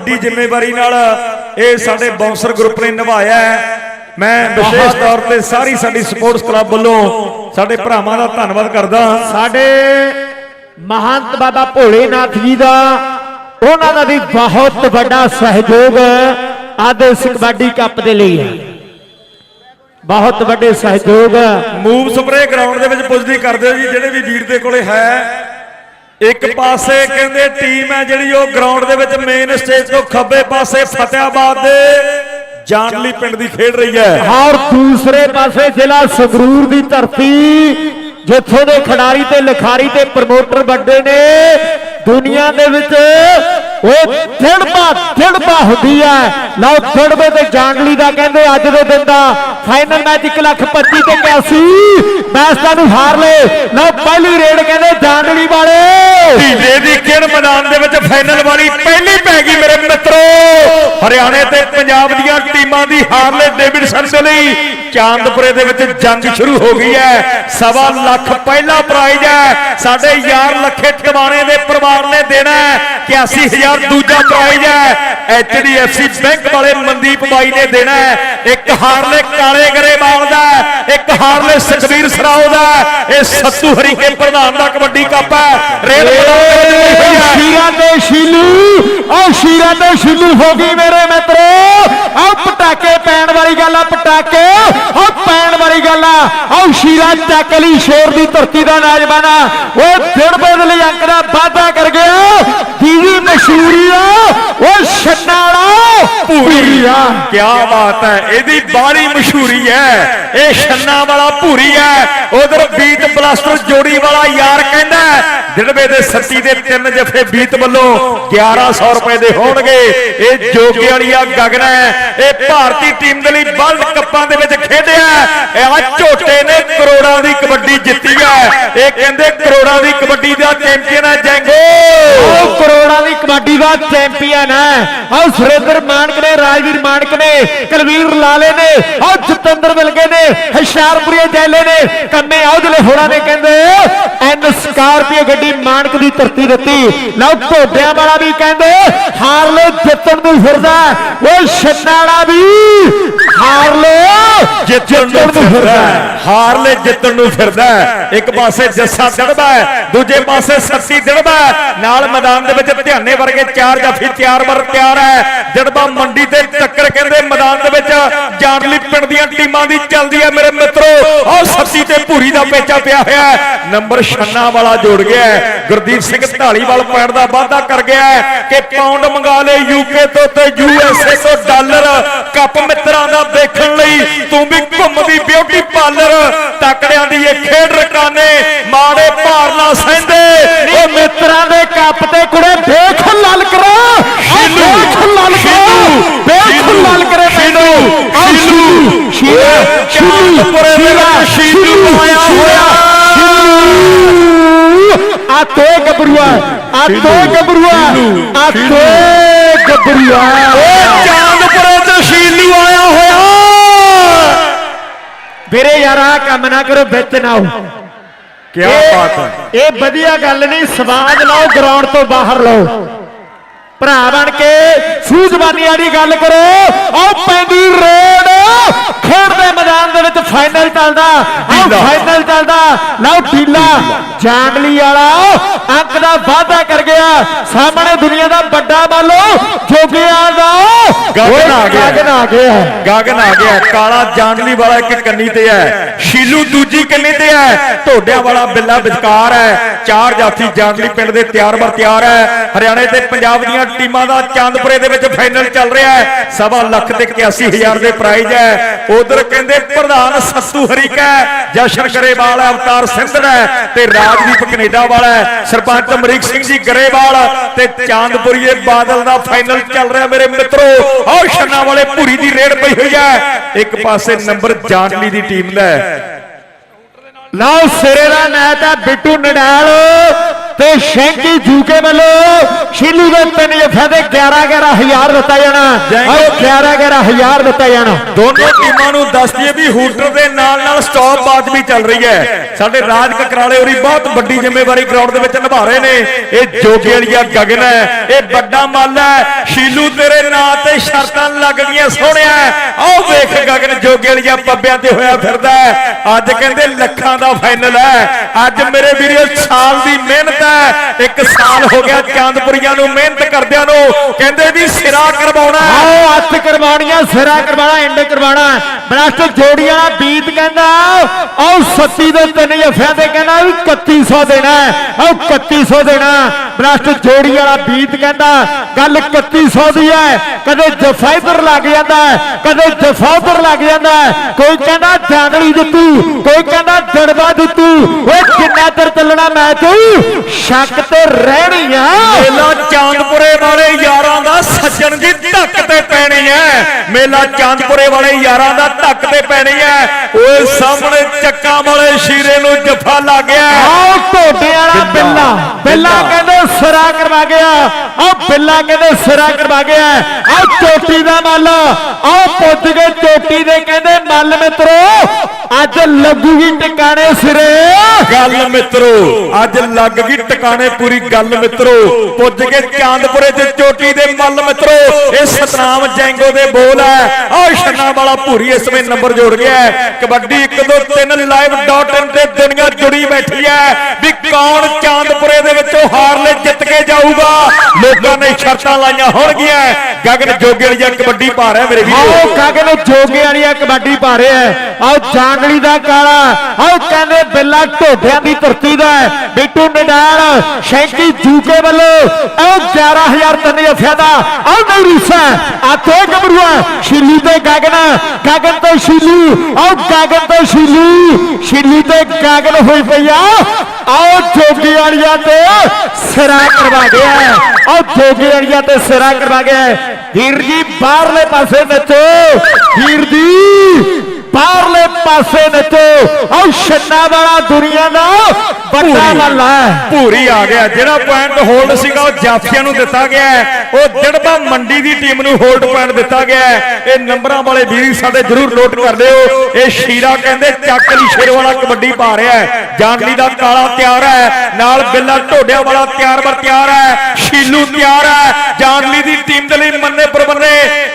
ਵੱਡੀ ਜ਼ਿੰਮੇਵਾਰੀ ਨਾਲ ਇਹ ਸਾਡੇ ਬਾਉਂਸਰ ਗਰੁੱਪ ਨੇ ਨਿਭਾਇਆ ਹੈ। ਮੈਂ ਵਿਸ਼ੇਸ਼ ਤੌਰ ਤੇ ਸਾਰੀ ਸਾਡੀ ਸਪੋਰਟਸ ਕਲੱਬ ਵੱਲੋਂ ਸਾਡੇ ਭਰਾਵਾਂ ਦਾ ਧੰਨਵਾਦ ਕਰਦਾ ਸਾਡੇ ਮਹੰਤ ਬਾਬਾ ਭੋਲੇਨਾਥ ਜੀ ਦਾ ਉਹਨਾਂ ਦਾ ਵੀ ਬਹੁਤ ਵੱਡਾ ਸਹਿਯੋਗ ਇਸ ਕਬੱਡੀ ਕੱਪ ਦੇ ਲਈ ਹੈ। ਬਹੁਤ ਵੱਡੇ ਸਹਿਯੋਗ। ਮੂਵ ਸਪਰੇ ਗਰਾਊਂਡ ਦੇ ਵਿੱਚ ਪੁੱਜਦੀ ਕਰਦੇ ਹੋ ਜੀ ਜਿਹੜੇ ਵੀ ਵੀਰ ਦੇ ਕੋਲੇ ਹੈ ਇੱਕ ਪਾਸੇ ਕਹਿੰਦੇ ਟੀਮ ਹੈ ਜਿਹੜੀ ਉਹ ਗਰਾਊਂਡ ਦੇ ਵਿੱਚ ਮੇਨ ਸਟੇਜ ਤੋਂ ਖੱਬੇ ਪਾਸੇ ਫਤਿਆਬਾਦ ਦੇ ਜਾਨਲੀ ਪਿੰਡ ਦੀ ਖੇਡ ਰਹੀ ਹੈ। ਔਰ ਦੂਸਰੇ ਪਾਸੇ ਜ਼ਿਲ੍ਹਾ ਸੰਗਰੂਰ ਦੀ ਧਰਤੀ ਜਿੱਥੋਂ ਦੇ ਖਿਡਾਰੀ ਤੇ ਲਿਖਾਰੀ ਤੇ ਪ੍ਰਮੋਟਰ ਵੱਡੇ ਨੇ ਦੁਨੀਆ ਦੇ ਵਿੱਚ ਉਹ ਦਿੜਬਾ ਦਿੜਬਾ ਹੁੰਦੀ ਹੈ ਲਓ ਦਿੜਬੇ ਤੇ ਜਾਂਗਲੀ ਦਾ ਕਹਿੰਦੇ ਅੱਜ ਦੇ ਦਿਨ ਦਾ ਫਾਈਨਲ ਮੈਚ 1 ਲੱਖ 25 ਤੇ 81 ਮੈਚ ਤੁਹਾਨੂੰ ਹਾਰ ਲਏ। ਲਓ, ਪਹਿਲੀ ਰੇਡ ਕਹਿੰਦੇ ਜਾਂਗਲੀ ਵਾਲੇ। ਢੀਲੇ ਦੀ ਖੇਡ ਮੈਦਾਨ ਦੇ ਵਿੱਚ ਫਾਈਨਲ ਵਾਲੀ ਪਹਿਲੀ ਪੈ ਗਈ ਮੇਰੇ ਮਿੱਤਰੋ। ਹਰਿਆਣੇ ਤੇ ਪੰਜਾਬ ਦੀਆਂ ਟੀਮਾਂ ਦੀ ਹਾਰਲੇ ਡੇਵਿਡਸਨ ਦੇ ਲਈ ਚਾਂਦਪੁਰੇ ਦੇ ਵਿੱਚ ਜੰਗ ਸ਼ੁਰੂ ਹੋ ਗਈ ਹੈ। ਸਵਾ ਲੱਖ ਪਹਿਲਾ ਪ੍ਰਾਈਜ਼ ਹੈ। ਸਾਡੇ ਯਾਰ ਲੱਖੇ ਟਵਾਣੇ ਦੇ ਪਰਿਵਾਰ ਨੇ ਦੇਣਾ 81000 ਦੂਜਾ ਪ੍ਰਾਈਜ਼ ਹੈ। ਐਚਡੀਐਫਸੀ ਬੈਂਕ ਵਾਲੇ ਮਨਦੀਪ ਬਾਈ ਨੇ ਦੇਣਾ ਹੈ। ਇੱਕ ਹਾਰਲੇ ਕਾਲੇ ਗਰੇਵਾਲ ਦਾ ਹੈ, ਇੱਕ ਹਾਰਲੇ ਸੁਖਬੀਰ ਸਰਾਓ ਦਾ ਇਹ ਸੱਤੂ ਹਰੀਕੇ ਪ੍ਰਧਾਨ ਦਾ ਕਬੱਡੀ ਕੱਪ ਹੈ। ਰੇਲ ਮੈਦਾਨ ਹੈ। ਸ਼ੀਰਾ ਤੇ ਸ਼ੀਲੂ ਆ ਸ਼ੀਰਾ ਤੇ ਸ਼ੀਲੂ ਹੋ ਗਈ ਮੇਰੇ ਮਿੱਤਰੋ। ਆ ਪਟਾਕੇ ਪੈਣ ਵਾਲੀ ਗੱਲ ਆ, ਪਟਾਕੇ। ਆ ਪੈਣ ਵਾਲੀ ਗੱਲ ਆ ਆ ਸ਼ੀਰਾ ਚੱਕ ਲਈ, ਸ਼ੇਰ ਦੀ ਧਰਤੀ ਦਾ ਨੌਜਵਾਨਾ ਉਹ ਦਿੜਬੇ ਦੇ ਲਈ ਅੰਕ ਦਾ ਵਾਅਦਾ ਕਰ ਗਿਆ। ਦੀਦੀ ਮਸ਼ਹੂਰੀ ਆ ਉਹ ਛੰਨਾ ਵਾਲਾ ਪੂਰੀ ਆ। ਕਿਆ ਬਾਤ ਹੈ, ਇਹਦੀ ਬਾਹਲੀ ਮਸ਼ਹੂਰੀ ਹੈ। ਇਹ ਛੰਨਾ ਵਾਲਾ ਭੂਰੀ ਹੈ। ਉਧਰ ਬੀਟ ਬਲਾਸਟਰ ਜੋੜੀ ਵਾਲਾ ਯਾਰ ਕਹਿੰਦਾ ਹੈ, ਦਿੜਵੇ ਦੇ ਸੱਤੀ ਦੇ ਤਿੰਨ ਜਫੇ ਬੀਤ ਵੱਲੋਂ 1100 ਰੁਪਏ ਦੇ ਹੋਣਗੇ। ਇਹ ਜੋਗੇ ਵਾਲੀਆ ਗਗਨ ਹੈ ਇਹ ਭਾਰਤੀ ਟੀਮ ਦੇ ਲਈ ਵਰਲਡ ਕੱਪਾਂ ਦੇ ਵਿੱਚ ਖੇਡਿਆ ਇਹ ਆ ਝੋਟੇ ਨੇ ਕਰੋੜਾਂ ਦੀ ਕਬੱਡੀ ਜਿੱਤੀ ਹੈ ਇਹ ਕਹਿੰਦੇ ਕਰੋੜਾਂ ਦੀ ਕਬੱਡੀ ਦਾ ਚੈਂਪੀਅਨ ਹੈ ਜੈਂਗੋ। ਉਹ ਕਰੋੜਾਂ ਦੀ ਕਬੱਡੀ ਦਾ ਚੈਂਪੀਅਨ ਹੈ ਆਹ ਸੁਰੇਂਦਰ ਮਾਨਕ ਨੇ ਰਾਜਵੀਰ ਮਾਨਕ ਨੇ ਕਲਵੀਰ ਲਾਲੇ ਨੇ ਆਹ ਜਤਿੰਦਰ ਮਿਲਗੇ ਨੇ ਹਸ਼ਿਆਰਪੁਰੀ ਜੈਲੇ ਨੇ ਕੰਮੇ ਔਜਲੇ ਹੋਣਾ ਨੇ ਕਹਿੰਦੇ ਐਨ ਸਕਾਰਪੀਓ ਗੱਡੀ ਮਾਨਕ ਦੀ ਧਰਤੀ ਦਿੱਤੀ ਲਓ ਢੋਡਿਆਂ ਵਾਲਾ ਵੀ ਕਹਿੰਦੇ ਹਾਰ ਲੋ ਜਿੱਤਣ ਨੂੰ ਫਿਰਦਾ ਉਹ ਛੰਨਾਲਾ ਵੀ ਹਾਰ ਲੋ ਜਿੱਤਣ ਨੂੰ ਫਿਰਦਾ। ਹਾਰ ਲੈ ਜਿੱਤਣ ਨੂੰ ਫਿਰਦਾ। ਇੱਕ ਪਾਸੇ ਜੱਸਾ ਦੜਬਾ ਹੈ ਦੂਜੇ ਪਾਸੇ ਸੱਸੀ ਦੜਬਾ ਹੈ। ਨਾਲ ਮੈਦਾਨ ਦੇ ਵਿੱਚ ਧਿਆਨੇ ਵਰਗੇ ਚਾਰ ਜਾਫੀ ਤਿਆਰ ਵਰ ਤਿਆਰ ਹੈ ਦੜਬਾ ਮੰਡੀ ਤੇ ਟੱਕਰ ਕਹਿੰਦੇ ਮੈਦਾਨ ਦੇ ਵਿੱਚ ਜਾਨਲੀ ਪਿੰਡ ਦੀਆਂ ਟੀਮਾਂ ਦੀ ਚੱਲਦੀ ਹੈ ਮੇਰੇ ਮਿੱਤਰੋ ਆਹ ਸੱਸੀ ਤੇ ਭੂਰੀ ਦਾ ਪੇਚਾ ਪਿਆ ਹੋਇਆ ਹੈ। ਨੰਬਰ ਛੰਨਾ ਵਾਲਾ ਜੋੜ ਗਿਆ ਹੈ। ਗੁਰਦੀਪ ਸਿੰਘ ਢਾਲੀਵਾਲ ਪੈਣ ਦਾ ਵਾਅਦਾ ਕਰ ਗਿਆ ਹੈ ਕਿ ਪਾਉਂਡ ਮੰਗਾ ਲੈ ਯੂਕੇ ਤੋਂ ਤੇ ਯੂਐਸਏ ਤੋਂ ਡਾਲਰ। ਕੱਪ ਮਿੱਤਰਾਂ ਦਾ ਦੇਖਣ ਲਈ ਤੂੰ ਵੀ ਘੁੰਮਦੀ ਬਿਊਟੀ ਪਾਰਲਰ ਤਕੜਿਆਂ ਦੀ ਇਹ ਖੇਡ ਰਕਾਨੇ। ਮਾੜੇ ਭਾਰ ਨਾ ਸਹਿੰਦੇ। ਉਹ ਮਿੱਤਰਾਂ ਦੇ ਕੱਪ ਤੇ ਕੁੜੇ ਦੇਖ ਲਲ ਕਰਾ ਸ਼ੀਲੂ, ਦੇਖ ਲਲ ਕਰਾ ਸ਼ੀਲੂ, ਦੇਖ ਸ਼ੀਲੂ, ਲਲ ਕਰੇ ਸ਼ੀਲੂ, ਆਹ ਸ਼ੀਲੂ, ਸ਼ੀਲਾ ਓਏ, ਚਾਂਦਪੁਰੇ ਦੇ ਵਿੱਚ ਸ਼ੀਲੂ ਆਇਆ ਹੋਇਆ। ਆ ਤੋ ਗੱਭਰੂਆ ਆ ਤੋ ਗੱਭਰੂਆ ਆ ਤੋ ਗੱਭਰੂਆ। ਓਏ ਚਾਂਦਪੁਰੇ ਤੋਂ ਸ਼ੀਲੂ ਆਇਆ ਹੋਇਆ। ਵੀਰੇ ਯਾਰ ਕੰਮ ਨਾ ਕਰੋ ਵਿੱਚ ਨਾ ਆਓ। ਕੀ ਬਾਤ ਹੈ। ਇਹ ਵਧੀਆ ਗੱਲ ਨਹੀਂ ਸਵਾਦ ਲਾਓ ਗਰਾਊਂਡ ਤੋਂ ਬਾਹਰ ਲਾਓ। ਭਰਾ ਬਣ ਕੇ ਸੂਝਵਾਨੀ ਵਾਲੀ ਗੱਲ ਕਰੋ। ਆਹ ਪੈਂਦੀ ਰੋਡ ਖੇਡ ਦੇ ਮੈਦਾਨ ਦੇ ਵਿੱਚ ਫਾਈਨਲ ਚੱਲਦਾ। ਢੀਲਾ। ਫਾਈਨਲ ਚੱਲਦਾ। ਲਓ ਢੀਲਾ। ਜਾਂਗਲੀ ਵਾਲਾ ਅੰਕ ਦਾ ਵਾਅਦਾ ਕਰ ਗਿਆ। ਸਾਹਮਣੇ ਦੁਨੀਆ ਦਾ ਵੱਡਾ ਮਾਲੋ ਜੋਗਿਆਂ ਦਾ। ਗਗਨ ਆ ਗਿਆ। ਗਗਨ ਆ ਗਿਆ। ਗਗਨ ਆ ਗਿਆ। ਕਾਲਾ ਜਾਂਡਲੀ ਵਾਲਾ ਇੱਕ ਕੰਨੀ ਤੇ ਹੈ। ਸ਼ੀਲੂ ਦੂਜੀ ਕੰਨੀ ਤੇ ਹੈ। ਢੋਡਿਆਂ ਵਾਲਾ ਬਿੱਲਾ ਵਿਚਕਾਰ ਹੈ। ਚਾਰ ਜਾਫੀ ਜਾਂਡਲੀ ਪਿੰਡ ਦੇ ਤਿਆਰ ਬਰ ਤਿਆਰ ਹੈ। ਹਰਿਆਣੇ ਤੇ ਪੰਜਾਬ ਦੀਆਂ ਟੀਮਾਂ ਦਾ ਚਾਂਦਪੁਰੇ ਦੇ ਵਿੱਚ ਫਾਈਨਲ ਚੱਲ ਰਿਹਾ ਹੈ। ਸਵਾ ਲੱਖ ਤੇ 81000 ਦੇ ਪ੍ਰਾਈਜ਼ ਹੈ। ਉਧਰ ਕਹਿੰਦੇ ਪ੍ਰਧਾਨ ਸੱਸੂ ਹਰੀਕਾ ਜਸ਼ਨ ਗਰੇਵਾਲ ਅਵਤਾਰ ਸਿੰਧੜ ਹੈ ਤੇ ਰਾਜਦੀਪ ਕੈਨੇਡਾ ਵਾਲਾ ਹੈ। ਸਰਪੰਚ ਅਮਰੀਕ ਸਿੰਘ ਜੀ ਗਰੇਵਾਲ ਤੇ ਚਾਂਦਪੁਰੀਏ ਬਾਦਲ ਦਾ ਫਾਈਨਲ ਚੱਲ ਰਿਹਾ। ਮੇਰੇ ਮਿੱਤਰੋ ਆਹ ਛੰਨਾ ਵਾਲੇ ਭੂਰੀ ਦੀ ਰੇਡ ਪਈ ਹੋਈ ਹੈ। ਇੱਕ ਪਾਸੇ ਨੰਬਰ ਜਾਂਡਲੀ ਦੀ ਟੀਮ ਦਾ ਹੈ। ਲਓ ਸਿਰੇ ਦਾ ਮੈਚ ਆ ਬਿੱਟੂ ਨਡਾਲ ਤੇ ਸ਼ੈਂਕੀ ਜੂਕੇ ਵੱਲੋਂ ਸ਼ੀਲੂ ਦੇ ਤਿੰਨ ਜਫਿਆਂ ਦੇ 11 11000 ਦਿੱਤਾ ਜਾਣਾ। ਆਓ 11 11000 ਦਿੱਤਾ ਜਾਣਾ। ਦੋਨੋਂ ਟੀਮਾਂ ਨੂੰ ਦੱਸ ਦਈਏ ਵੀ ਹੂਟਰ ਦੇ ਨਾਲ ਨਾਲ ਸਟਾਪ ਬਾਜ ਵੀ ਚੱਲ ਰਹੀ ਹੈ। ਸਾਡੇ ਰਾਜ ਕਕਰਾਲੇ ਹੋਰੀ ਬਹੁਤ ਵੱਡੀ ਜ਼ਿੰਮੇਵਾਰੀ ਗਰਾਊਂਡ ਦੇ ਵਿੱਚ ਨਿਭਾ ਰਹੇ ਨੇ। ਇਹ ਜੋਗੇ ਵਾਲੀਆ ਗਗਨ ਹੈ। ਇਹ ਵੱਡਾ ਮੱਲ ਹੈ। ਸ਼ੀਲੂ ਤੇਰੇ ਨਾਂ ਤੇ ਸ਼ਰਤਾਂ ਲੱਗ ਗਈਆਂ ਸੋਹਣਿਆ। ਆਓ ਵੇਖ ਗਗਨ ਜੋਗੇ ਵਾਲੀਆ ਪੱਬਿਆਂ ਤੇ ਹੋਇਆ ਫਿਰਦਾ ਅੱਜ ਕਹਿੰਦੇ ਲੱਖਾਂ ਦਾ ਫਾਈਨਲ ਹੈ। ਅੱਜ ਮੇਰੇ ਵੀਰੋ ਸਾਲ ਦੀ ਮਿਹਨਤ ਹੈ। ਇੱਕ ਸਾਲ ਹੋ ਗਿਆ ਚਾਂਦਪੁਰੀਆਂ ਨੂੰ ਮਿਹਨਤ ਕਰਦਿਆਂ ਨੂੰ। ਕਹਿੰਦੇ ਵੀ ਸਿਰਾ ਕਰਵਾਉਣਾ ਆਓ, ਹੱਥ ਕਰਵਾਉਣੀਆਂ, ਸਿਰਾ ਕਰਵਾਉਣਾ ਐਂਡ ਕਰਵਾਉਣਾ ਬਲਾਸਟ ਜੋੜੀ ਵਾਲਾ ਬੀਤ ਕਹਿੰਦਾ, ਆਓ 37 ਦੇ ਤਿੰਨ ਜਫਿਆਂ ਤੇ ਕਹਿੰਦਾ ਵੀ 3100 ਦੇਣਾ ਆਓ 3100 ਦੇਣਾ ਬਲਾਸਟ ਜੋੜੀ ਵਾਲਾ ਬੀਤ ਕਹਿੰਦਾ, ਗੱਲ 3100 ਦੀ ਹੈ। ਕਦੇ ਜਫਾ ਇੱਧਰ ਲੱਗ ਜਾਂਦਾ ਕਦੇ ਜਫਾ ਉੱਧਰ ਲੱਗ ਜਾਂਦਾ ਕੋਈ ਕਹਿੰਦਾ ਜਾਂਦੜੀ ਦਿੱਤੂ ਕੋਈ ਕਹਿੰਦਾ ਦੜਵਾ ਦਿੱਤੂ ਓਏ, ਕਿੰਨਾ ਤਰ ਚੱਲਣਾ ਮੈਚ? ਸ਼ੱਕ ਤੇ ਰਹਿਣੀ ਆ। ਮੇਲਾ ਚਾਂਦਪੁਰੇ ਵਾਲੇ ਯਾਰਾਂ ਦਾ ਸੱਜਣ ਦੀ ਧੱਕ ਮੇਲਾ ਚਾਂਦਪੁਰੇ ਵਾਲੇ ਯਾਰਾਂ ਦਾ ਧੱਕ ਤੇ ਪੈਣੀ ਐ। ਓਏ ਸਾਹਮਣੇ ਚੱਕਾਂ ਵਾਲੇ ਸ਼ੀਰੇ ਨੂੰ ਜਫਾ ਲੱਗ ਗਿਆ। ਆਓ ਢੋਡੇ ਵਾਲਾ ਬਿੱਲਾ। ਬਿੱਲਾ। ਕਹਿੰਦੇ ਸਿਰਾ ਕਰਵਾ ਗਿਆ। ਆਓ ਬਿੱਲਾ ਕਹਿੰਦੇ ਸਿਰਾ ਕਰਵਾ ਗਿਆ। ਆਓ ਚੋਟੀ ਦਾ ਮੱਲ। ਆਓ ਪੁੱਜ ਕੇ ਚੋਟੀ ਦੇ ਕਹਿੰਦੇ ਮੱਲ ਮਿੱਤਰੋ ਅੱਜ ਲੱਗੂਗੀ ਟਿਕਾਣੇ ਸਿਰੇ। ਗੱਲ ਮਿੱਤਰੋ ਅੱਜ ਲੱਗ ਗਈ ਟਿਕਾਣੇ ਪੂਰੀ ਗੱਲ ਮਿੱਤਰੋ। ਪੁੱਜ ਕੇ ਚਾਂਦਪੁਰੇ ਤੇ ਚੋਟੀ ਦੇ ਮੱਲ ਮਿੱਤਰੋ। ਇਹ ਸਤਨਾਮ ਜੈਂਗੋ ਦੇ ਬੋਲ ਹੈ। ਆਹ ਛੰਨਾ ਵਾਲਾ ਭੂਰੀ ਇਸ ਵੇ ਨੰਬਰ ਜੋੜ ਗਿਆ ਕਬੱਡੀ 1 2 3 ਲਾਈਵ ਤੇ ਦੁਨੀਆ ਜੁੜੀ ਬੈਠੀ ਹੈ। ਵੀ ਕੌਣ ਚਾਂਦਪੁਰੇ ਦੇ ਵਿੱਚੋਂ ਹਾਰ ਲੈ ਜਿੱਤ ਕੇ ਜਾਊਗਾ? ਲੋਕਾਂ ਨੇ ਸ਼ਰਤਾਂ ਲਾਈਆਂ ਹੋਣਗੀਆਂ। ਗਗਨ ਜੋਗੇ ਵਾਲੀ ਕਬੱਡੀ ਭਾਰ ਹੈ ਮੇਰੇ ਵੀਰੋ। ਆਓ ਕਾਗਨ ਜੋਗੇ ਵਾਲੀਆ ਕਬੱਡੀ ਪਾ ਰਿਹਾ ਆਓ ਜਾਂਗਲੀ ਦਾ ਕਾਲਾ। ਆਓ ਕਹਿੰਦੇ ਬਿੱਲਾ ਢੋਡਿਆਂ ਦੀ ਧਰਤੀ ਦਾ ਬਿੱਟੂ ਨਡਾਲ, ਸ਼ੈਂਕੀ ਜੂਕੇ ਵੱਲੋਂ। ਆਓ 11000 ਤਿੰਨ ਜਫਿਆਂ ਦਾ। ਆਓ ਨਹੀਂ ਰੀਸਾ ਆ ਤੇ ਗਬਰੂਆ ਸ਼ਿੱਲੀ ਤੇ ਗਗਨ ਗਗਨ ਤੇ ਸ਼ਿੱਲੀ। ਆਓ ਗਗਨ ਤੇ ਸ਼ਿੱਲੀ। ਸ਼ਿੱਲੀ ਤੇ ਗਗਨ ਹੋਈ ਪਈ ਆਓ ਜੋਗੀ ਵਾਲੀਆ ਤੇ ਸਿਰਾ ਕਰਵਾ ਗਿਆ। ਆਓ ਜੋਗੀ ਵਾਲੀਆ ਤੇ ਸਿਰਾ ਕਰਵਾ ਗਿਆ। ਵੀਰ ਜੀ ਬਾਹਰਲੇ ਪਾਸੇ ਨੱਚੋ। ਵੀਰ ਜੀ ਬਾਹਰਲੇ ਪਾਸੇ ਨੱਚੋ ਆਓ ਛੰਨਾ ਵਾਲਾ ਦੁਨੀਆ ਦਾ ਵੱਡਾ ਮੱਲਾ ਭੂਰੀ ਆ ਗਿਆ। ਜਿਹੜਾ ਪੁਆਇੰਟ ਹੋਲਡ ਸੀਗਾ ਉਹ ਜਾਫੀਆਂ ਨੂੰ ਦਿੱਤਾ ਗਿਆ। ਉਹ ਜੜਬਾ ਮੰਡੀ ਦੀ ਟੀਮ ਨੂੰ ਹੋਲਡ ਪੁਆਇੰਟ ਦਿੱਤਾ ਗਿਆ। ਇਹ ਨੰਬਰਾਂ ਵਾਲੇ ਵੀਰ ਸਾਡੇ ਜਰੂਰ ਨੋਟ ਕਰ ਲਿਓ ਇਹ ਸ਼ੀਰਾ ਕਹਿੰਦੇ ਚੱਕ ਲਈ ਸ਼ੇਰ ਵਾਲਾ ਕਬੱਡੀ ਪਾ ਰਿਹਾ ਹੈ। ਜਾਨਲੀ ਦਾ ਕਾਲਾ ਤਿਆਰ ਹੈ। ਨਾਲ ਬਿੱਲਾ ਢੋਡਿਆਂ ਵਾਲਾ ਤਿਆਰ ਬਰ ਤਿਆਰ ਹੈ। ਸ਼ੀਲੂ ਤਿਆਰ ਹੈ। ਜਾਨਲੀ ਦੀ ਟੀਮ ਦੇ ਲਈ ਮੰਨੇ ਪਰਬੰਨੇ।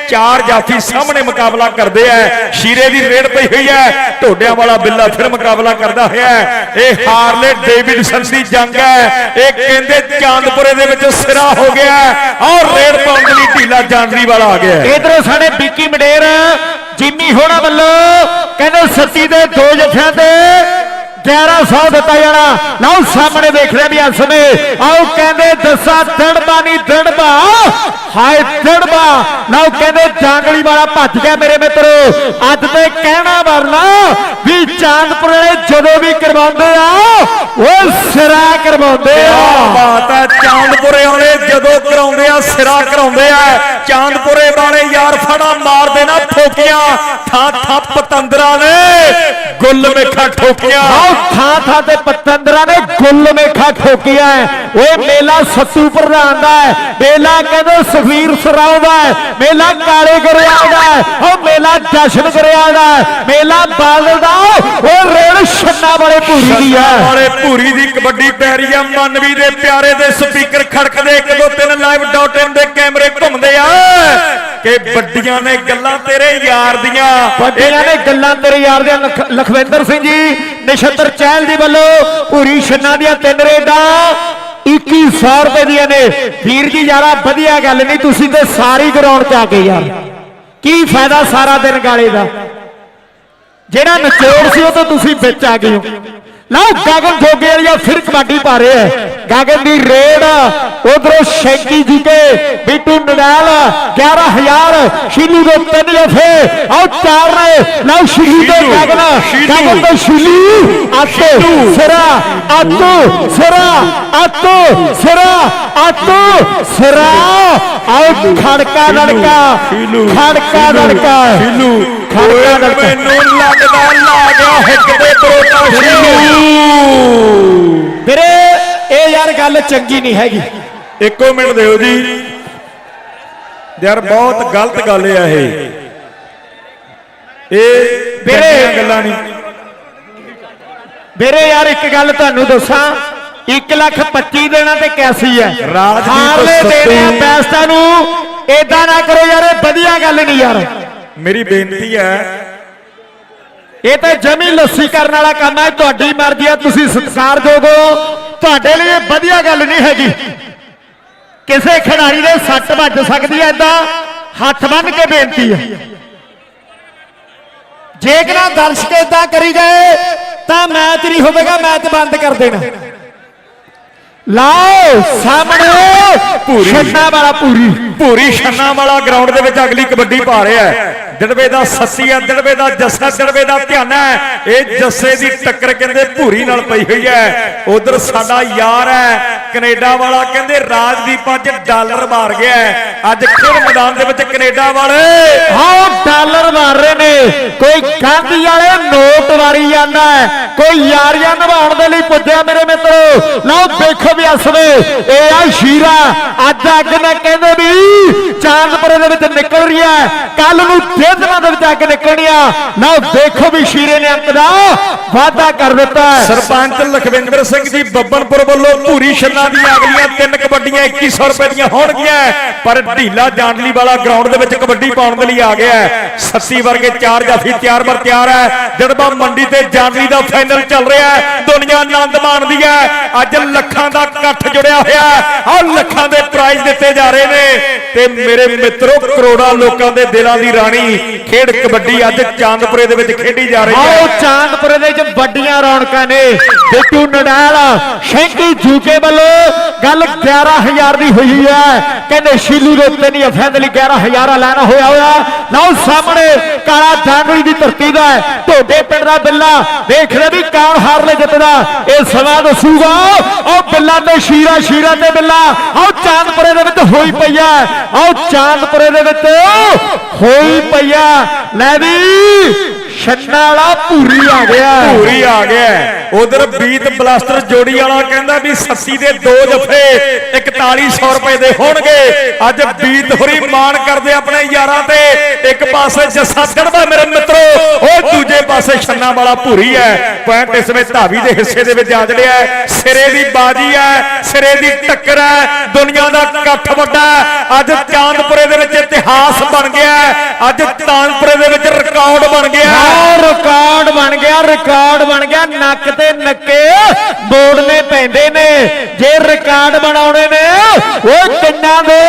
ਚਾਰ ਜਾਫੀ ਸਾਹਮਣੇ ਮੁਕਾਬਲਾ ਕਰਦੇ ਆ ਸ਼ੀਰੇ ਦੀ ਰੇਡ ਪਈ ਹੋਈ ਹੈ। ਢੋਡਿਆਂ ਵਾਲਾ ਬਿੱਲਾ ਫਿਰ ਮੁਕਾਬਲਾ ਕਰਦਾ ਹੋਇਆ ਇਹ ਹਾਰਲੇ ਡੇਵਿਡਸਨ ਦੀ ਜੰਗ ਹੈ। ਇਹ ਕਹਿੰਦੇ ਚਾਂਦਪੁਰੇ ਦੇ ਵਿੱਚ ਸਿਰਾ ਹੋ ਗਿਆ ਹੈ। ਔਰ ਰੇਡ ਪਾਉਣ ਲਈ ਢੀਲਾ ਜਾਨਰੀ ਵਾਲਾ ਆ ਗਿਆ ਇਧਰੋਂ ਸਾਡੇ ਵਿੱਕੀ ਮਡੇਰ, ਜਿੰਮੀ ਹੋਣਾ ਵੱਲੋਂ ਕਹਿੰਦੇ ਸੱਤੀ ਦੇ ਦੋ ਜੱਫਿਆਂ ਤੇ 1100 ਦਿੱਤਾ ਜਾਣਾ। ਲਓ ਸਾਹਮਣੇ ਦੇਖ ਰਿਹਾ ਵੀ ਇਸ ਸਮੇਂ ਆਓ ਕਹਿੰਦੇ ਦਸਾ, ਦੜਬਾ ਨਹੀਂ ਦੜਬਾ। ਹਾਏ ਦੜਬਾ। ਲਓ ਕਹਿੰਦੇ ਜਾਂਗਲੀ ਵਾਲਾ ਭੱਜ ਗਿਆ ਮੇਰੇ ਮਿੱਤਰੋ। ਅੱਜ ਤੇ ਕਹਿਣਾ ਵਰਨਾ ਵੀ ਚਾਂਦਪੁਰ ਵਾਲੇ ਜਦੋਂ ਵੀ ਕਰਵਾਉਂਦੇ ਆ ਉਹ ਸਿਰਾ ਕਰਵਾਉਂਦੇ ਆ। ਬਾਤ ਹੈ ਚਾਂਦਪੁਰੇ ਵਾਲੇ ਜਦੋਂ ਕਰਾਉਂਦੇ ਆ ਸਿਰਾ ਕਰਾਉਂਦੇ ਆ। ਚਾਂਦਪੁਰੇ ਵਾਲੇ ਯਾਰ ਫੜਾ ਮਾਰਦੇ ਨਾ ਠੋਕੀਆਂ। ਥਾਂ ਥਾਂ ਪਤੰਦਰਾਂ ਨੇ ਗੁੱਲ ਮੇਖਾ ਠੋਕੀਆਂ। ਆਓ ਥਾਂ ਥਾਂ ਤੇ ਪਤੰਦਰਾਂ ਨੇ ਗੁੱਲ ਮੇਖਾ ਠੋਕਿਆ ਓਏ ਮੇਲਾ ਸੱਤੂ ਪ੍ਰਧਾਨ ਦਾ ਹੈ ਮੇਲਾ ਕਹਿੰਦੇ ਸੁਖਵੀਰ ਸਰਾਉ ਦਾ ਹੈ ਮੇਲਾ ਕਾਲੇ ਗਰਿਆਲ ਦਾ ਹੈ ਓ ਮੇਲਾ ਜਸ਼ਨ ਗਰਿਆਲ ਦਾ ਹੈ ਮੇਲਾ ਬਾਦਲ ਦਾ ਓ ਰੇਲ ਛੰਨਾ ਵਾਲੇ ਭੂਰੀ ਦੀ ਹੈ ਭੂਰੀ ਦੀ ਕਬੱਡੀ ਪੈ ਰਹੀ ਆ ਮਨਵੀ ਦੇ ਪਿਆਰੇ ਦੇ ਸਪੀਕਰ ਖੜਕਦੇ 1 2 3 ਲਾਈਵ ਡਾਟ ਇਨ ਦੇ ਕੈਮਰੇ ਘੁੰਮਦੇ ਆ। ਕਿ ਵੱਡੀਆਂ ਨੇ ਗੱਲਾਂ ਤੇਰੇ ਯਾਰ ਦੀਆਂ। ਵੱਡੀਆਂ ਨੇ ਗੱਲਾਂ ਤੇਰੇ ਯਾਰ ਦੇ ਲਖਵਿੰਦਰ ਸਿੰਘ ਜੀ, ਨਛੱਤਰ ਚਹਿਲ ਜੀ ਵੱਲੋਂ ਪੂਰੀ ਛੰਨਾ ਦੀਆਂ ਤਿੰਨ ਰੇਡਾਂ 2100 ਰੁਪਏ ਦੀਆਂ ਨੇ। ਵੀਰ ਜੀ ਯਾਰਾ, ਵਧੀਆ ਗੱਲ ਨਹੀਂ, ਤੁਸੀਂ ਤੇ ਸਾਰੀ ਗਰਾਊਂਡ ਚ ਆ ਗਏ ਯਾਰ। ਕੀ ਫਾਇਦਾ ਸਾਰਾ ਦਿਨ ਗਾਲੇ ਦਾ? ਜਿਹੜਾ ਨਚੋੜ ਸੀ ਉਹ ਤਾਂ ਤੁਸੀਂ ਵਿੱਚ ਆ ਗਏ ਹੋ। ਲਓ ਗਗਨ ਜੋਗੇ ਵਾਲੀਆ ਫਿਰ ਕਬੱਡੀ ਪਾ ਰਿਹਾ ਹੈ। ਗਗਨ ਦੀ ਰੇਡ ਉਧਰੋਂ ਸ਼ੈਂਕੀ ਜੀ ਕੇ ਬਿੱਟੂ ਨਡਾਲ 11000 ਸ਼ੀਲੂ ਦੇ ਤਿੰਨ ਜਫੇ ਆਓ ਚਾਰ ਨੇ। ਲਓ ਸ਼ੀਲੂ ਦੇ ਗਗਨ। ਗਗਨ ਤੇ ਸ਼ੀਲੂ। ਆਤੋ ਸਿਰਾ ਆਤੋ ਸਿਰਾ ਆਤੋ ਸਿਰਾ ਆਤੋ ਸਿਰਾ। ਆਓ ਖੜਕਾ ਲੜਕਾ ਖੜਕਾ ਲੜਕਾ ਸ਼ੀਲੂ। ਖੜਕਾ ਲੜਕਾ ਮੈਨੂੰ ਲੱਗਦਾ ਹਿੱਕ ਦੇ ਬਰੋਟਾ ਸ਼ੀਲੂ ਵੀਰੇ ਇਹ ਯਾਰ ਗੱਲ ਚੰਗੀ ਨਹੀਂ ਹੈਗੀ। ਇੱਕੋ ਮਿੰਟ ਦਿਓ ਜੀ। ਯਾਰ ਬਹੁਤ ਗਲਤ ਗੱਲ ਆ ਇਹ। ਇਹ ਵੀਰੇ- ਗੱਲਾਂ ਨਹੀਂ। ਵੀਰੇ ਯਾਰ ਇੱਕ ਗੱਲ ਤੁਹਾਨੂੰ ਦੱਸਾਂ। 1 ਲੱਖ 25 ਦੇਣਾ ਤੇ ਕੈਸੀ ਹੈ ਰਾਜਦੀਪ ਹਾਰਲੇ। ਦੇਣੇ ਆ ਬੈਸਟਾਂ ਨੂੰ। ਏਦਾਂ ਨਾ ਕਰੋ ਯਾਰ ਇਹ ਵਧੀਆ ਗੱਲ ਨਹੀਂ ਯਾਰ। ਮੇਰੀ ਬੇਨਤੀ ਹੈ ਇਹ ਤਾਂ ਜਮੀ ਲੱਸੀ ਕਰਨ ਵਾਲਾ ਕੰਮ ਹੈ ਤੁਹਾਡੀ ਮਰਜ਼ੀ ਹੈ ਤੁਸੀਂ ਸਤਿਕਾਰਯੋਗ ਹੋ ਤੁਹਾਡੇ ਲਈ ਇਹ ਵਧੀਆ ਗੱਲ ਨਹੀਂ ਹੈਗੀ। ਕਿਸੇ ਖਿਡਾਰੀ ਦੇ ਸੱਟ ਵੱਜ ਸਕਦੀ ਹੈ ਏਦਾਂ ਹੱਥ ਬੰਨ ਕੇ ਬੇਨਤੀ ਹੈ। ਜੇਕਰ ਦਰਸ਼ਕ ਏਦਾਂ ਕਰੀ ਗਏ ਤਾਂ ਮੈਚ ਨਹੀਂ ਹੋਵੇਗਾ ਮੈਚ ਬੰਦ ਕਰ ਦੇਣਾ। ਲਾਓ ਸਾਹਮਣੇ ਭੂਰੀ। ਛੱਡਣਾ ਵਾਲਾ ਪੂਰੀ। ਭੂਰੀ ਛੰਨਾ ਵਾਲਾ ਗਰਾਊਂਡ ਦੇ ਵਿੱਚ ਅਗਲੀ ਕਬੱਡੀ ਪਾ ਰਿਹਾ ਹੈ। ਦਿੜਵੇ ਦਾ ਸੱਸੀ ਆ, ਦਿੜਵੇ ਦਾ ਜੱਸਾ, ਦਿੜਵੇ ਦਾ ਧਿਆਨ ਇਹ ਜੱਸੇ ਦੀ ਟੱਕਰ ਕਹਿੰਦੇ ਭੂਰੀ ਨਾਲ ਪਈ ਹੋਈ ਹੈ। ਉਧਰ ਸਾਡਾ ਯਾਰ ਹੈ, ਕੈਨੇਡਾ ਵਾਲਾ ਕਹਿੰਦੇ ਰਾਜਦੀਪ ਅੱਜ ਡਾਲਰ ਮਾਰ ਗਿਆ ਅੱਜ ਖੇਡ ਮੈਦਾਨ ਦੇ ਵਿੱਚ ਕੈਨੇਡਾ ਵਾਲੇ। ਹਾਂ ਡਾਲਰ ਮਾਰ ਰਹੇ ਨੇ। ਕੋਈ ਗਾਂਧੀ ਵਾਲੇ ਨੋਟ ਵਾਰੀ ਜਾਂਦਾ ਕੋਈ ਯਾਰੀਆਂ ਨਿਭਾਉਣ ਦੇ ਲਈ ਪੁੱਜਿਆ ਮੇਰੇ ਮਿੱਤਰੋ। ਲਓ, ਦੇਖੋ ਵੀ ਅਸਵੇ ਇਹ ਆ ਸ਼ੀਰਾ ਅੱਜ ਅੱਗ ਨਾ ਕਹਿੰਦੇ ਵੀ ਚਾਂਦਪੁਰੇ ਦੇ ਵਿੱਚ ਨਿਕਲ ਰਹੀ ਹੈ। ਕੱਲ ਨੂੰ ਤੇਜ਼ਨਾ ਦੇ ਵਿੱਚ ਅੱਗ ਨਿਕਲਣੀ ਆ। ਲਓ ਦੇਖੋ ਵੀ ਸ਼ੀਰੇ ਨੇ ਅੰਕ ਦਾ ਵਾਅਦਾ ਕਰ ਦਿੱਤਾ ਸਰਪੰਚ ਲਖਵਿੰਦਰ ਸਿੰਘ ਜੀ ਬੱਬਨਪੁਰ ਵੱਲੋਂ ਭੂਰੀ ਛੰਨਾ ਦੀਆਂ ਅਗਲੀਆਂ ਤਿੰਨ ਕਬੱਡੀਆਂ 2100 ਰੁਪਏ ਦੀਆਂ ਹੋਣਗੀਆਂ। ਪਰ ਢੀਲਾ ਜਾਂਡਲੀ ਵਾਲਾ ਗਰਾਊਂਡ ਦੇ ਵਿੱਚ ਕਬੱਡੀ ਪਾਉਣ ਦੇ ਲਈ ਆ ਗਿਆ ਸੱਸੀ ਵਰਗੇ ਚਾਰ ਜਾਫੀ ਤਿਆਰ ਬਰ ਤਿਆਰ ਹੈ। ਜੜਬਾ ਮੰਡੀ ਤੇ ਜਾਂਡਲੀ ਦਾ ਫਾਈਨਲ ਚੱਲ ਰਿਹਾ ਹੈ। ਦੁਨੀਆ ਆਨੰਦ ਮਾਣਦੀ ਹੈ। ਅੱਜ ਲੱਖਾਂ ਦਾ ਇਕੱਠ ਜੁੜਿਆ ਹੋਇਆ ਹੈ। ਆਹ ਲੱਖਾਂ ਦੇ ਪ੍ਰਾਈਜ਼ ਦਿੱਤੇ ਜਾ ਰਹੇ ਨੇ। ਤੇ ਮੇਰੇ ਮਿੱਤਰੋ ਕਰੋੜਾਂ ਲੋਕਾਂ ਦੇ ਦਿਲਾਂ ਦੀ ਰਾਣੀ ਖੇਡ ਕਬੱਡੀ ਅੱਜ ਚਾਂਦਪੁਰੇ ਦੇ ਵਿੱਚ ਖੇਡੀ ਜਾ ਰਹੀ ਹੈ। ਆਓ, ਚਾਂਦਪੁਰੇ ਦੇ ਵਿੱਚ ਵੱਡੀਆਂ ਰੌਣਕਾਂ ਨੇ। ਬਿੱਟੂ ਨਡਾਲ, ਸ਼ੈਂਕੀ ਜੂਕੇ ਵੱਲੋਂ ਗੱਲ 11000 ਦੀ ਹੋਈ ਹੈ। ਕਹਿੰਦੇ ਸ਼ੀਲੂ ਦੇ ਉੱਤੇ ਨਹੀਂ ਫੈਸਲੇ 11000 ਲੈਣਾ ਹੋਇਆ ਹੋਇਆ। ਲਓ ਸਾਹਮਣੇ ਕਾਲਾ ਦਾਂਗਲੀ ਦੀ ਧਰਤੀ ਦਾ ਹੈ। ਢੋਡੇ ਪਿੰਡ ਦਾ ਬਿੱਲਾ ਦੇਖ ਰਹੇ ਵੀ ਕੌਣ ਹਾਰ ਲੈ ਜਿੱਤਦਾ। ਇਹ ਸਮਾਂ ਦੱਸੂਗਾ। ਉਹ ਬਿੱਲਾ ਤੇ ਸ਼ੀਰਾ ਸ਼ੀਰਾ ਤੇ ਬਿੱਲਾ। ਆਓ, ਚਾਂਦਪੁਰੇ ਦੇ ਵਿੱਚ ਹੋਈ ਪਈ ਹੈ। ਆਓ, ਚਾਂਦਪੁਰੇ ਦੇ ਵਿੱਚ ਹੋਈ ਪਈਆ। ਹੈ ਲੈ ਵੀ। ਛੰਨਾ ਵਾਲਾ ਪੂਰੀ ਆ ਗਿਆ। ਪੂਰੀ ਆ ਗਿਆ। ਉਧਰ ਬੀਤ ਬਲਾਸਟਰ ਜੋੜੀ ਵਾਲਾ ਕਹਿੰਦਾ ਵੀ ਸੱਸੀ ਦੇ ਦੋ ਜਫੇ 4100 ਰੁਪਏ ਦੇ ਹੋਣਗੇ ਅੱਜ ਬੀਤ ਹੋਰੀ ਮਾਣ ਕਰਦੇ ਆਪਣੇ ਯਾਰਾਂ ਤੇ। ਇੱਕ ਪਾਸੇ ਜੱਸਾ ਚੜਵਾ ਮੇਰੇ ਮਿੱਤਰੋ ਉਹ ਦੂਜੇ ਪਾਸੇ ਛੰਨਾ ਵਾਲਾ ਭੂਰੀ ਹੈ। ਪੁਆਇੰਟ ਇਸ ਵਿੱਚ ਧਾਵੀ ਦੇ ਹਿੱਸੇ ਦੇ ਵਿੱਚ ਆ ਜੜਿਆ। ਸਿਰੇ ਦੀ ਬਾਜੀ ਹੈ ਸਿਰੇ ਦੀ ਟੱਕਰ ਹੈ ਦੁਨੀਆ ਦਾ ਇਕੱਠ ਵੱਡਾ। ਅੱਜ ਚਾਂਦਪੁਰੇ ਦੇ ਵਿੱਚ ਇਤਿਹਾਸ ਬਣ ਗਿਆ ਹੈ। ਅੱਜ ਚਾਂਦਪੁਰੇ ਦੇ ਵਿੱਚ ਰਿਕਾਰਡ ਬਣ ਗਿਆ ਰਿਕਾਰਡ ਬਣ ਗਿਆ ਰਿਕਾਰਡ ਬਣ ਗਿਆ। ਨੱਕ ਤੇ ਨੱਕੇ ਬੋੜਨੇ ਪੈਂਦੇ ਨੇ। ਜੇ ਰਿਕਾਰਡ ਬਣਾਉਣੇ ਨੇ ਉਹ ਕਿੰਨਾ ਦੇ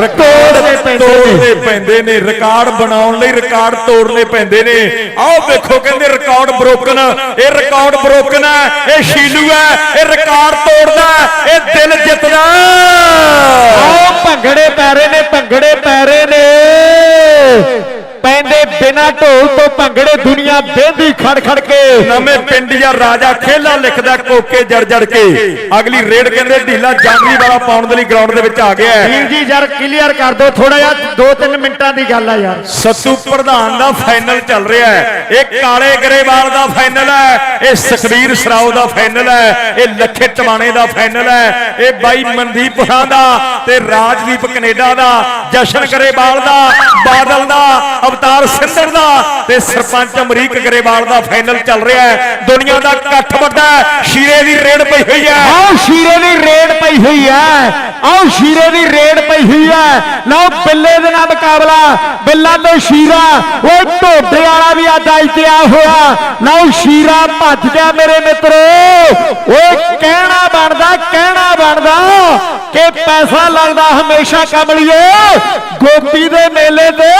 ਰਿਕਾਰਡ ਤੋੜਨੇ ਪੈਂਦੇ ਨੇ। ਰਿਕਾਰਡ ਬਣਾਉਣ ਲਈ ਰਿਕਾਰਡ ਤੋੜਨੇ ਪੈਂਦੇ ਨੇ। ਆਓ ਵੇਖੋ ਕਹਿੰਦੇ ਰਿਕਾਰਡ ਬ੍ਰੋਕਨ ਇਹ ਰਿਕਾਰਡ ਬ੍ਰੋਕਨ ਹੈ ਇਹ ਸ਼ੀਲੂ ਹੈ ਇਹ ਰਿਕਾਰਡ ਤੋੜਦਾ। ਹੈ, ਇਹ ਦਿਲ ਜਿੱਤਦਾ। ਆਓ ਭੰਗੜੇ ਪੈ ਰਹੇ ਨੇ ਭੰਗੜੇ ਪੈ ਰਹੇ ਨੇ। ਬਿਨਾ ਢੋਲ ਤੋਂ ਭੰਗੜੇ ਦੁਨੀਆ ਬੇਂਦੀ ਖੜ ਖੜ ਕੇ। ਨਵੇਂ ਪਿੰਡ ਜਾਂ ਰਾਜਾ ਖੇਲਾ ਲਿਖਦਾ ਕੋਕੇ ਜੜ ਜੜ ਕੇ। ਅਗਲੀ ਰੇਡ ਕਹਿੰਦੇ ਢੀਲਾ ਜਾਂਗਲੀ ਵਾਲਾ ਪਾਉਣ ਦੇ ਲਈ ਗਰਾਊਂਡ ਦੇ ਵਿੱਚ ਆ ਗਿਆ ਹੈ। ਵੀਰ ਜੀ ਯਾਰ ਕਲੀਅਰ ਕਰ ਦਿਓ ਥੋੜਾ ਜਿਹਾ 2-3 ਮਿੰਟਾਂ ਦੀ ਗੱਲ ਆ ਯਾਰ। ਸੱਤੂ ਪ੍ਰਧਾਨ ਦਾ ਫਾਈਨਲ ਚੱਲ ਰਿਹਾ ਹੈ। ਇਹ ਕਾਲੇ ਗਰੇਵਾਲ ਦਾ ਫਾਈਨਲ ਹੈ ਇਹ ਸੁਖਬੀਰ ਸਰਾਓ ਦਾ ਫਾਈਨਲ ਹੈ ਇਹ ਲੱਖੇ ਟਮਾਣੇ ਦਾ ਫਾਈਨਲ ਹੈ ਇਹ ਬਾਈ ਮਨਦੀਪ ਹੁਰਾਂ ਦਾ ਤੇ ਰਾਜਦੀਪ ਕੈਨੇਡਾ ਦਾ ਜਸ਼ਨ ਗਰੇਵਾਲ ਦਾ ਬਾਦਲ ਦਾ ਅਵਤਾਰ ਸਿੰਧੜ ਦਾ ਤੇ ਸਰਪੰਚ ਅਮਰੀਕ ਗਰੇਵਾਲ ਦਾ ਫਾਈਨਲ ਚੱਲ ਰਿਹਾ ਹੈ। ਦੁਨੀਆ ਦਾ ਇਕੱਠ ਵੱਡਾ ਸ਼ੀਰੇ ਦੀ ਰੇਡ ਪਈ ਹੋਈ ਹੈ। ਆਓ ਸ਼ੀਰੇ ਦੀ ਰੇਡ ਪਈ ਹੋਈ ਹੈ। ਆਓ ਸ਼ੀਰੇ ਦੀ ਰੇਡ ਪਈ ਹੋਈ ਹੈ। ਲਓ ਬਿੱਲੇ ਦੇ ਨਾਲ ਮੁਕਾਬਲਾ। ਬਿੱਲਾ ਤੇ ਸ਼ੀਰਾ। ਉਹ ਢੋਡੇ ਵਾਲਾ ਵੀ ਅੱਜ ਅੱਜ ਤੇ ਆ ਹੋਇਆ। ਲਓ ਸ਼ੀਰਾ ਭੱਜ ਗਿਆ ਮੇਰੇ ਮਿੱਤਰੋ। ਓਏ ਕਹਿਣਾ ਬਣਦਾ ਕਹਿਣਾ ਬਣਦਾ ਕਿ ਪੈਸਾ ਲੱਗਦਾ ਹਮੇਸ਼ਾ ਕਮਲੀਏ। ਗੋਪੀ ਦੇ ਮੇਲੇ ਤੇ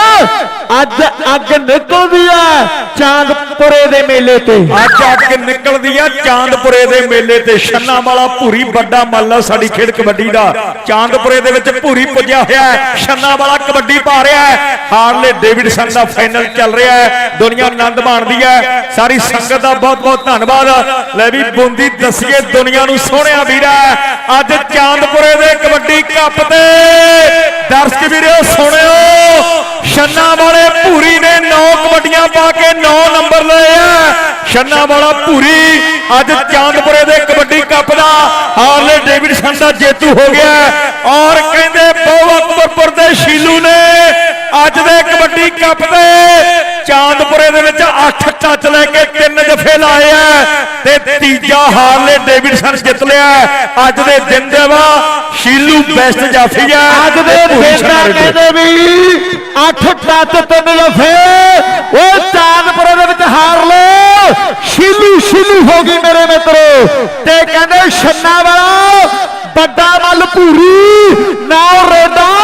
ਅੱਜ ਅੱਗ ਨਿਕਲਦੀ ਹੈ ਚਾਂਦਪੁਰੇ ਦੇ ਮੇਲੇ ਤੇ। ਅੱਜ ਅੱਗ ਨਿਕਲਦੀ ਆ ਚਾਂਦਪੁਰੇ ਦੇ ਮੇਲੇ ਤੇ। ਛੰਨਾ ਵਾਲਾ ਭੂਰੀ ਵੱਡਾ ਮੱਲ ਸਾਡੀ ਖੇਡ ਕਬੱਡੀ ਦਾ। ਚਾਂਦਪੁਰੇ ਦੇ ਵਿੱਚ ਭੂਰੀ ਪੁੱਜਿਆ ਹੋਇਆ ਹੈ। ਛੰਨਾ ਵਾਲਾ ਕਬੱਡੀ ਪਾ ਰਿਹਾ ਹੈ। ਹਾਰਲੇ ਡੇਵਿਡਸਨ ਦਾ ਫਾਈਨਲ ਚੱਲ ਰਿਹਾ ਹੈ। ਦੁਨੀਆ ਆਨੰਦ ਮਾਣਦੀ ਹੈ। ਸਾਰੀ ਸੰਗਤ ਦਾ ਬਹੁਤ ਬਹੁਤ ਧੰਨਵਾਦ। ਲੈ ਵੀ ਬੁੰਦੀ ਦਸੀਏ, ਦੁਨੀਆ ਨੂੰ ਸੋਹਣਿਆ ਵੀਰਾ ਅੱਜ ਚਾਂਦਪੁਰੇ ਦੇ ਕਬੱਡੀ ਕੱਪ ਤੇ। ਦਰਸ਼ਕ ਵੀਰੋ, ਸੁਣਿਓ। ਛੰਨਾ ਵਾਲੇ ਭੂਰੀ ਨੇ 9 ਕਬੱਡੀਆਂ ਪਾ ਕੇ 9 ਨੰਬਰ ਲਏ ਆ। ਛੰਨਾ ਵਾਲਾ ਭੂਰੀ ਅੱਜ ਚਾਂਦਪੁਰੇ ਦੇ ਕਬੱਡੀ ਕੱਪ ਦਾ ਹਾਰਲੇ ਡੇਵਿਡਸਨ ਦਾ ਜੇਤੂ ਹੋ ਗਿਆ ਔਰ ਕਹਿੰਦੇ ਬਹੁ ਅਕਬਰਪੁਰ ਦੇ ਸ਼ੀਲੂ ਨੇ ਅੱਜ ਦੇ ਕਬੱਡੀ ਕੱਪ ਦੇ ਚਾਂਦਪੁਰੇ ਦੇ ਵਿੱਚ 8 ਟੱਚ ਲੈ ਕੇ ਤਿੰਨ ਜਫੇ ਲਾਏ ਆ। ਤੇ ਤੀਜਾ ਹਾਰਲੇ ਡੇਵਿਡਸਨ ਜਿੱਤ ਲਿਆ। ਅੱਜ ਦੇ ਦਿਨ ਦੇ ਵਾ ਸ਼ੀਲੂ ਬੈਸਟ ਜਾਫੀ ਆ। ਅੱਜ ਦੇ ਦਿਨ ਦਾ। ਕਹਿੰਦੇ ਵੀ 8 ਟੱਚ ਤਿੰਨ ਜਫੇ ਉਹ ਚਾਂਦਪੁਰੇ ਦੇ ਵਿੱਚ ਹਾਰ ਲੋ ਸ਼ੀਲੂ ਸ਼ੀਲੂ ਹੋ ਗਈ ਮੇਰੇ ਮਿੱਤਰੋ। ਤੇ ਕਹਿੰਦੇ ਛੰਨਾ ਵਾਲਾ ਵੱਡਾ ਮੱਲ ਭੂਰੀ ਨਾ ਰੇਡਾ ਨਾ